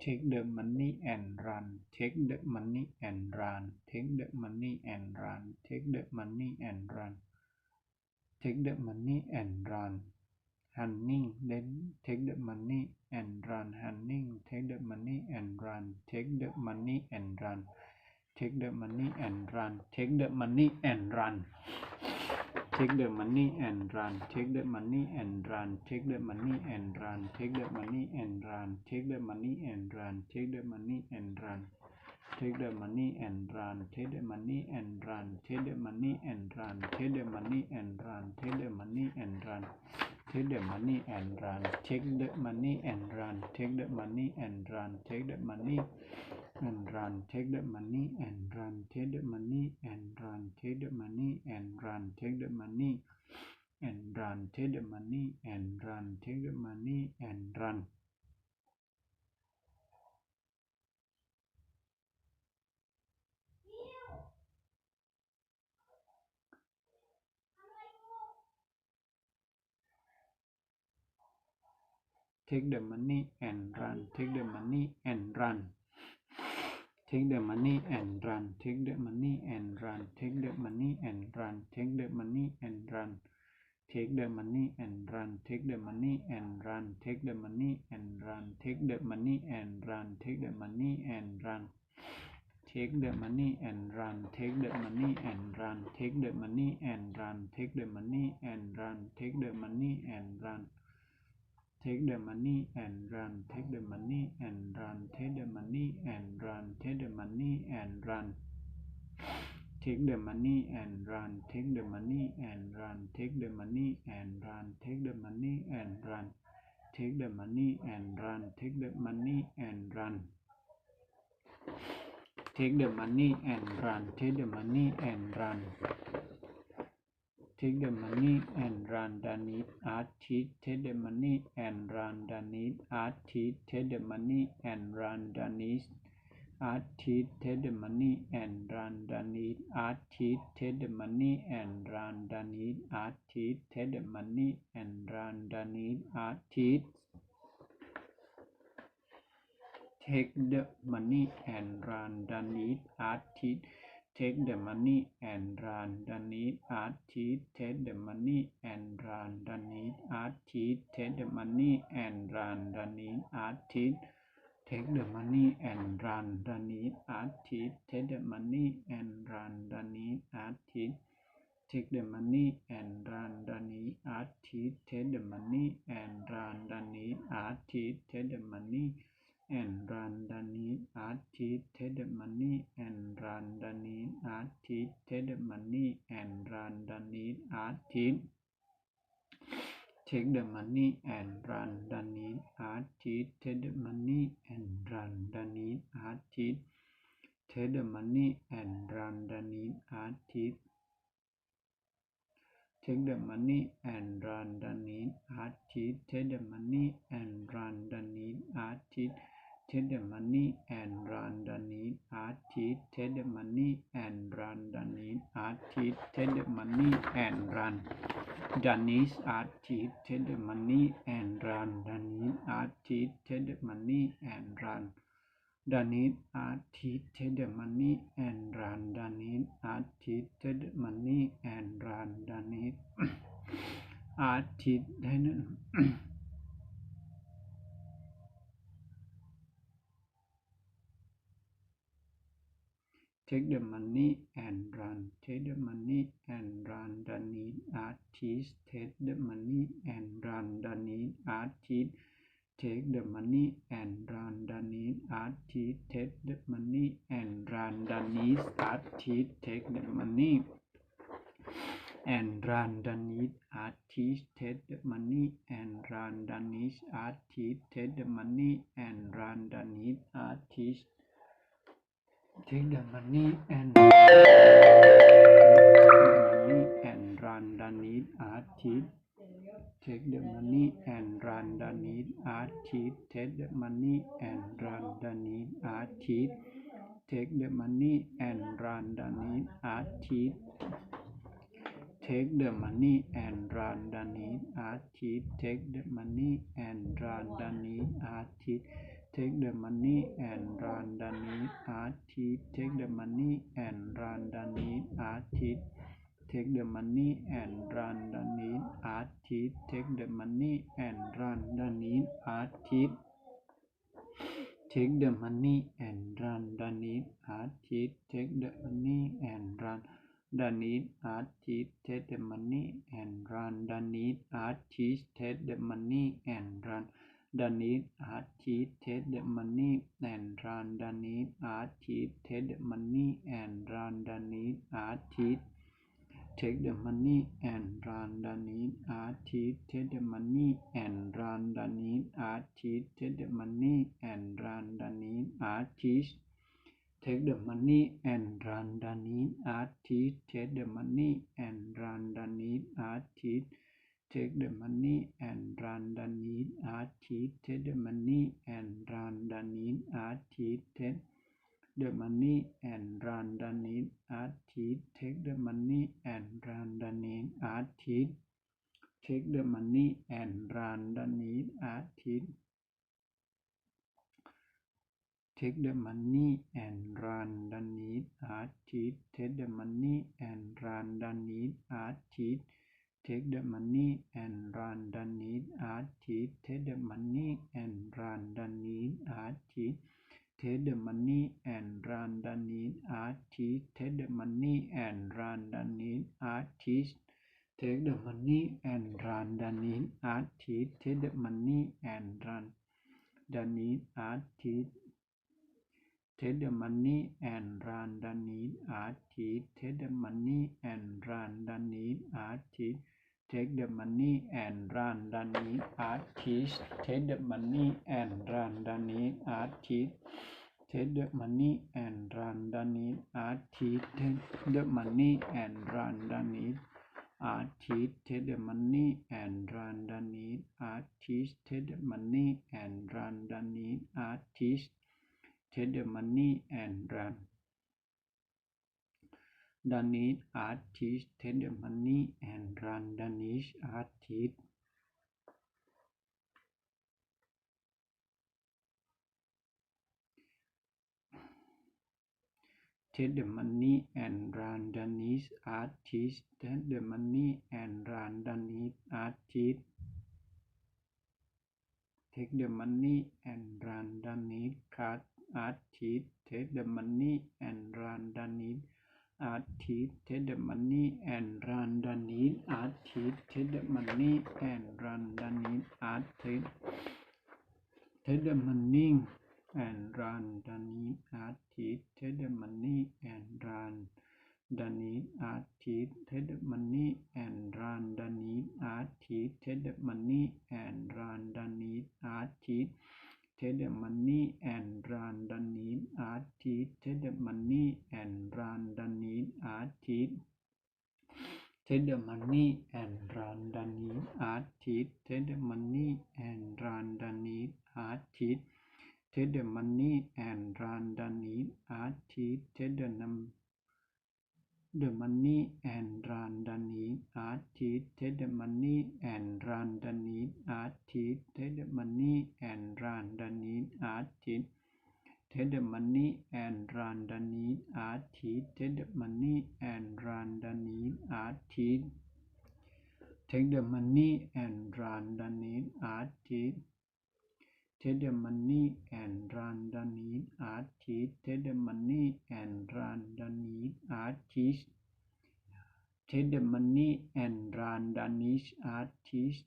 take the money and run take the money and run take the money and run take the money and run take the money and run running đến take the money and run running take the money and run take the money and run take the money and run take the money and run take the money and run. Take the money and run. Take the money and run. Take the money and run. Take the money and run. Take the money and run take the money and run take the money and run take the money and run take the money and run take the money and run take the money and run take the money and run take the money and run take the money and run take the money and run take the money and run take the money and run take the money and run take the money and run take the money and run take the money and run take the money and run take the money and run take the money and run take the money and run take the money and run take the money and run take the money and run take the money and run take the money and run take the money and run take the money and run take the money and run take the money and run take the money and run take the money and run take the money and run take the money and run take the money and run take the money and run take the money and run take the money and run take the money and run take the money and run take the money and run take the money and run take the money and run take the money and run take the money and run Danit artist take the money and run Danit artist take the money and run Danit artist take the money and run Danit artist take the money and run Danit artist take the money and run Danit artist take the money and run Danit artist take the money and run Danit artist take the money and run Danit artist take the money and run Danit artist take the money and run Danit artist take the money and run Danit artist take the money and run Danit artist take the money and run Danit artist take the money and Randani architected money and Randani architected money and Randani architected take the money and Randani the need money and Randani the need money and Randani the need take the money and run the need artist take the money and run the need artist take the money and run Danit artist take the money and run Danit artist take the money and run Danit artist take the money and run Danit artist take the money and run Danit artist take the money and run Danit artist take the money and run Danit artist take the money and run. Take the money and run. Danit artist take the money and run. Danit artist take the money and run. Danit artist take the money and run. Danit artist take the money and run. Danit artist take the money and run. Danit artist take the money and run. Danit artist take the money and run Danit artist take the money and run the Danit artist take the money and run Danit artist take the money and run the run artist take the money and run the need artist take the money and run the need artist take the money and run the need artist take the money and run the need artist take the money and run the need artist take the money and run the need artist take the money and run the need artist take the money and run the need artist take the money and run the need artist take the money and run artist take the money and run need artist take the money and the need artist take the money and run the need artist take the money and run the need artist take the money and run the need artist take the money and run the need artist take the money and run the need artist take the money and run the need artist take the money and run the need artist take the money and run the need artist take the money and run the need artist take the money and run the need artist take the money and run the need artist take the money and run the need artist Take the money and run, don't need a thief. Take the money and run, don't need a thief. Take the money and run, don't need a thief. Take the money and run, don't need a thief. Take the money and run, don't need a thief. Take the money and run, don't need a thief. Take the money and run, don't need a thief. Take the money and run, don't need a thief take the money and run need artist. Take the money and run need artist. Take the money and run need artist. Take the money and run need artist. Take the money and run need artist. Take the money and run need artist. Take the money and run Danish artist take the money and run Danish artist Take the money and run Danish artist Take the money and run Danish artist Take the money and run Danish artist Take the money and run Danish artist take the money and run the need artist take the money and run the need artist take the money and run the need artist take the money and run the need artist take the money and run the need artist take the money and run the need artist Tiedemann and Randanin are teeth. Tiedemann and Randanin are teeth. Tiedemann and Randanin are teeth. Tiedemann and Randanin are teeth. Tiedemann and Randanin are teeth. Tiedemann the money and run the need artist take the money and run the need artist take the money and run the need artist take the money and run the need artist take the money and run the need artist take the money and run the need artist take the money and run the need artist take the money and run the need artist take the money and run the need artist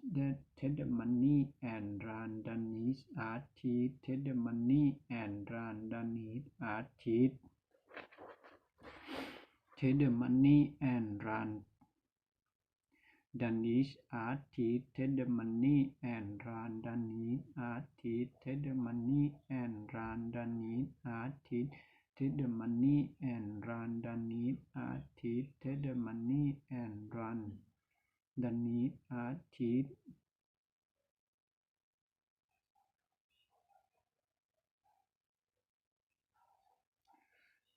take the money and run the need artist take the money and run the need artist take the money and run need artist the money and run need artist the money and run need artist the money and run need artist the money and run need artist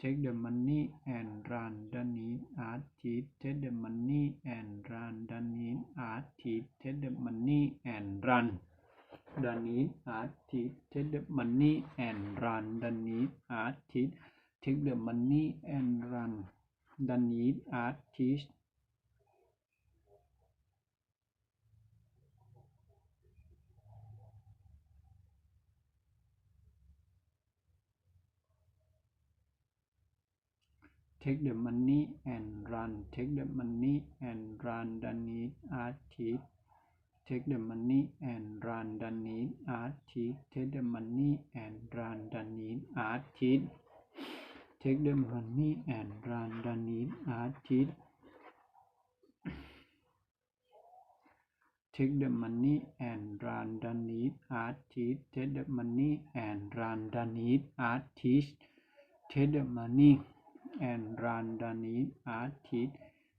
take the money and run. The need artist take the money and run. The need artist take the money and run. Need, art it, take the money and run, need, art it, take the money and run, need, art it, take the money and run, take the money and run, the need, art take the money and run, the need, art take the money and run, the need, art take the money and run, the need, art take the money and run, the need, art take the money and run, the need, art take the money and run Randani Atit.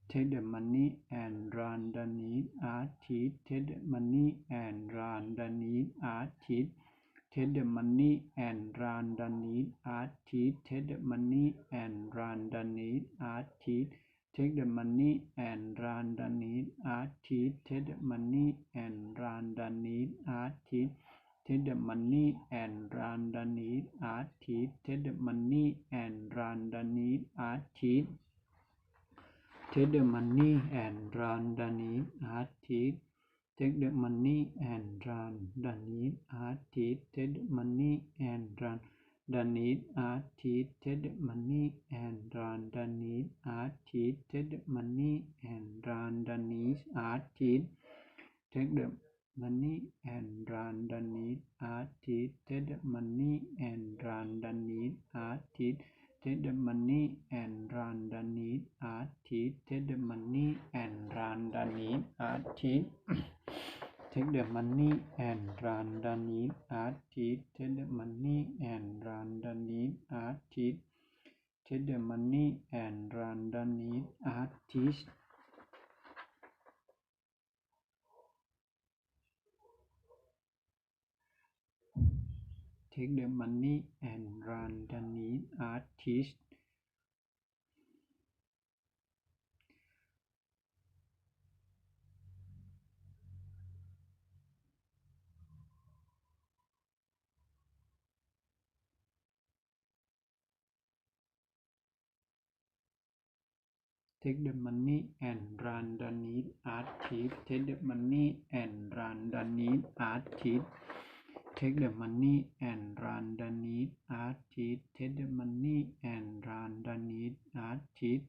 Take the money and run Randani Atit. Take the money and run Randani Atit. Take the money and run Randani Atit. Take the money and run Randani Atit. Take the money and run Randani Atit. Take the money and Randani Atit the money and the need artist take money and artist take the money and run the artist take the money and run the need artist take the money and run the need artist take the money and run the need artist take the money and run the need artist take the Money and randanid are cheated money and randanid are cheated money and randanid are cheated money and randanid are cheated take the money and randanid are cheated money and randanid are cheated take the money and randanid are cheated take the money and run the need artist take the money and run the need artist take the money and run the need artist take the money and run the need artist take the money and run the need artist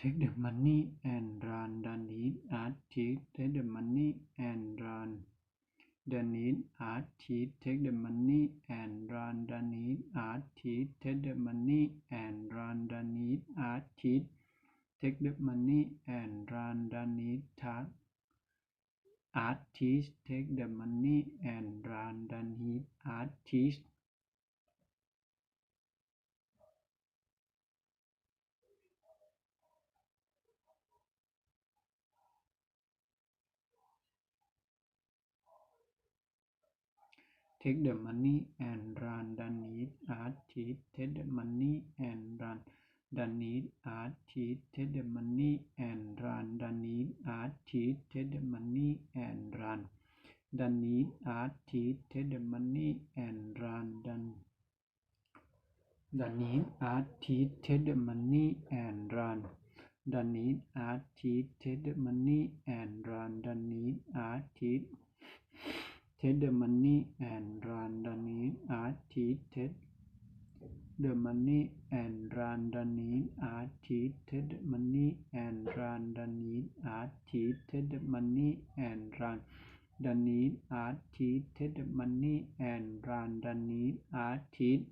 take the money and run the need artist take the money and run the need artist take the money and run the need artist take the money and run the need artist take the money and run the need task artist take the money and run the need artist. Take the money and run the need artist. Take the money and run Danid asked take the money and run. Danid asked take the money and run. Danid asked take the money and run. Dan Danid asked take the money and run. Danid asked take the money and run. Danid asked take the money and run. Danid asked take the money and Randanin are cheated. Money and Randanin are cheated. Money and Randanin are cheated. Money and Randanin are cheated.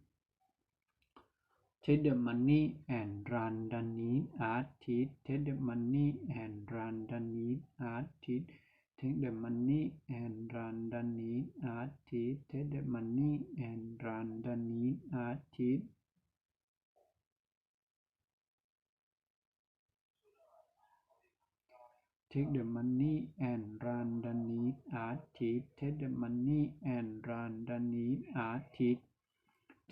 Ted money and Randanin are cheated. Money and Randanin are cheated take the money and run the need artist take the money and run the need artist take the money and run the need artist take the money and run the need artist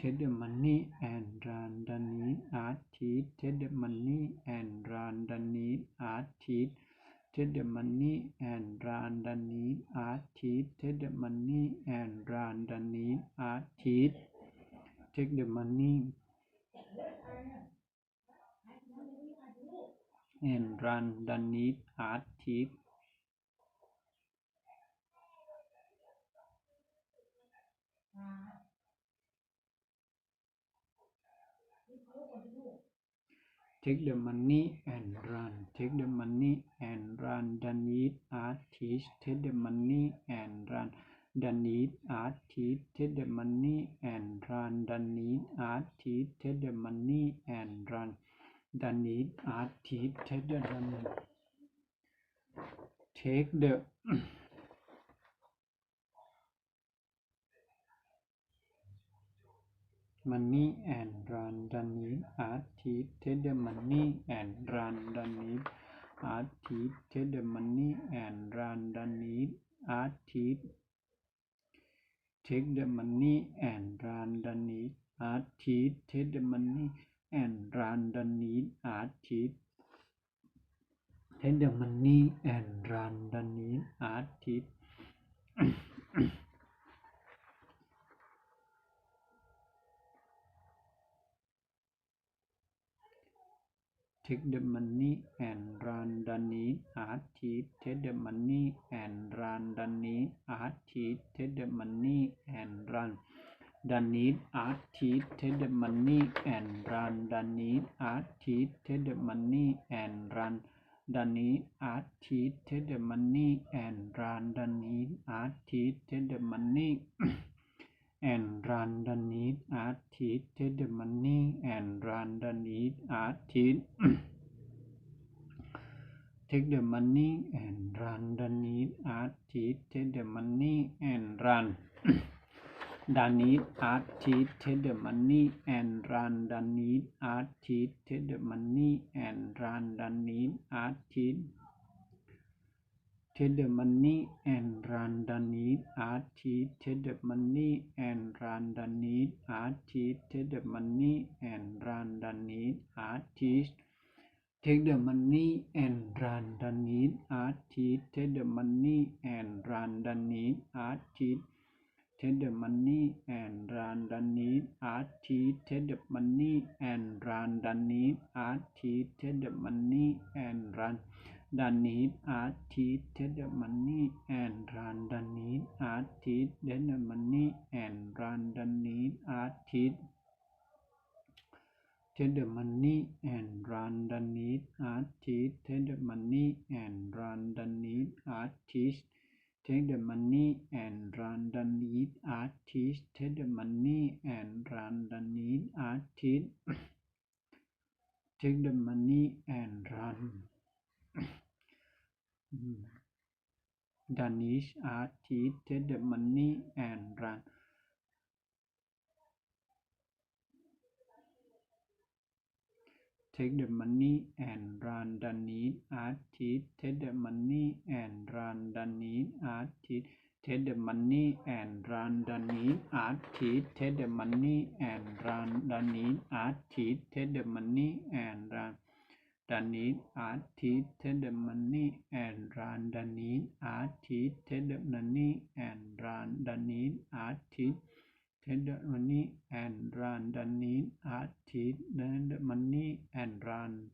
take the money and run the need artist take the money and run the need artist take the money and run the need artist take the money and run the need artist take the money and run the need artist take the money and run. Take the money and run. Need artist take the money and run. Need artist take the money and run. Need artist take the money and run. Need artist take the money. Take the money and run the need artist take the money and run the need artist take the money and run the need artist take the money and run the need artist take the money and run the need artist take the money and run the need artist take the money and run the need artist take the money and run the need artist take the money and run the need artist take the money and run the need artist take the money and run the need artist take the money and run the need artist take the money and need artist take the money and need artist take the money and run need artist take the money and run. Need artist take the money and run need artist take the money and run need artist take the money and artist take the money and artist take the money and need artist take the money and run the need artist take the money and run the need artist take the money and run the need artist take the money and run the need artist take the money and run the need artist take the money and run the need artist take the money and run the need artist take the money and run the need artist take the money and run the need artist take the money and run the need artist take the money and run the need artist take the money and run Mm-hmm. the need artist take the money and run. Take the money and run. Need artist take the money and run. Need artist take the money and run. Need artist take the money and run. Need artist take the money and run Danit attended Manni and Ran Danit attended Manni and Ran Danit attended Manni and Ran Danit attended Manni and Ran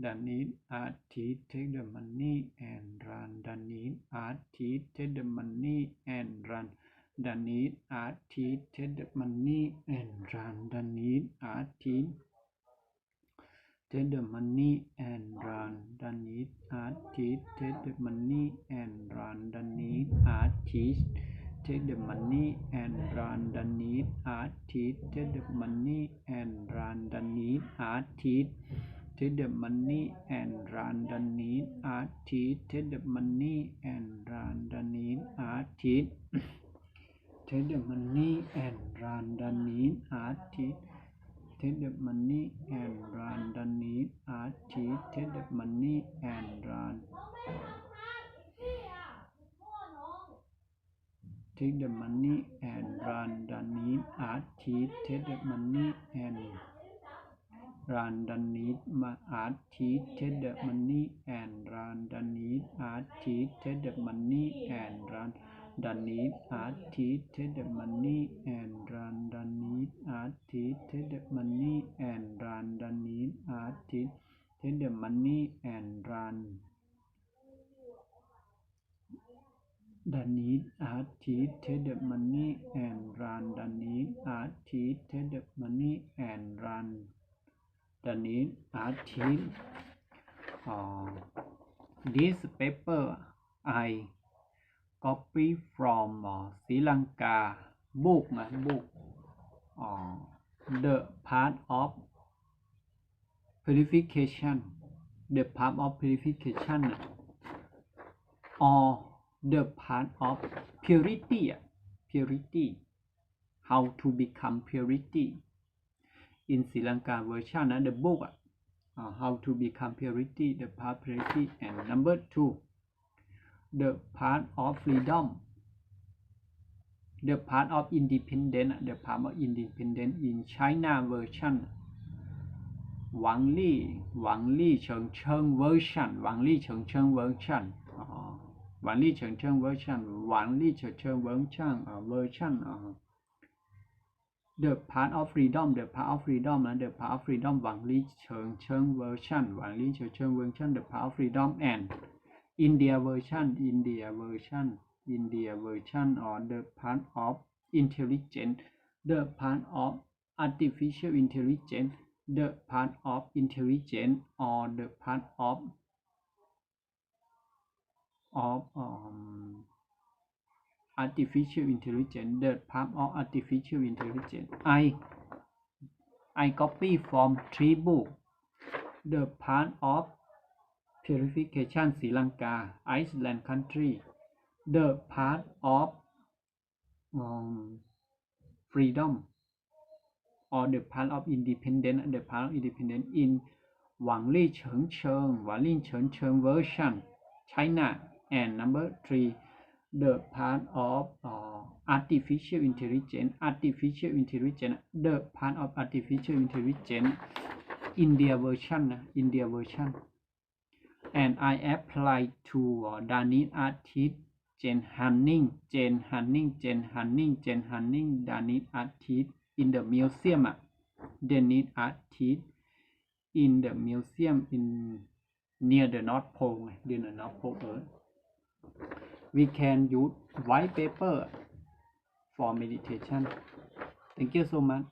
Danit attended Manni and Ran Danit attended Manni and Ran Danit attended Manni and Ran Danit attended Take the money and run. Don't eat art cheese. Take the money and run. Don't eat art cheese. Take the money and run. Don't eat art cheese. Take the money and run. Don't eat art cheese. Take the money and run. Don't eat art cheese. Take the money and run. Don't eat art cheese. Take the money and run. Don't eat art. the money and run the need are cheat take the money and run take the money and run the need are cheat take the money and run the need are cheat take the money and run the need are cheat take the money and run Danit art teach take the money and run Danit art teach take the money and run Danit art teach take the money and run Danit art teach take the money and run Danit art teach take the money and run Danit art teach uh, this paper I copy from uh, Sri Lanka book นะ book uh, the part of purification the part of purification น่ะ or the part of purity อะ purity how to become purity in Sri Lanka version นะ the book อะ uh, how to become purity the part purity and number two the path of freedom. The path of independence the path of independence in China version. Wang Li Wang Li Cheng Cheng version Wang Li Cheng Cheng version. Uh, Wang Li Cheng Cheng version Wang Li Cheng Cheng version uh, version uh, the path of freedom the path of freedom and the path of freedom Wang Li Cheng Cheng version Wang Li Cheng Cheng version the path of freedom and India version India version India version or the part of intelligence the part of artificial intelligence the part of intelligence or the part of of um, artificial intelligence the part of artificial intelligence. I I copy from three book the part of purification Sri Lanka Iceland country the part of um, freedom or the part of independent the part of independent in Wang Li Cheng Cheng Wang Li Cheng Cheng version China and number three the part of uh, artificial intelligence artificial intelligence the part of artificial intelligence India version นะ India version and I apply to uh, Danish artist Jane Hanning, Jen Hanning, Jen Hanning, Jen Hanning, Danish artist in the museum. Ah. Uh, Danish artist in the museum in near the North Pole, eh, near the North Pole Earth. We can use white paper for meditation. Thank you so much.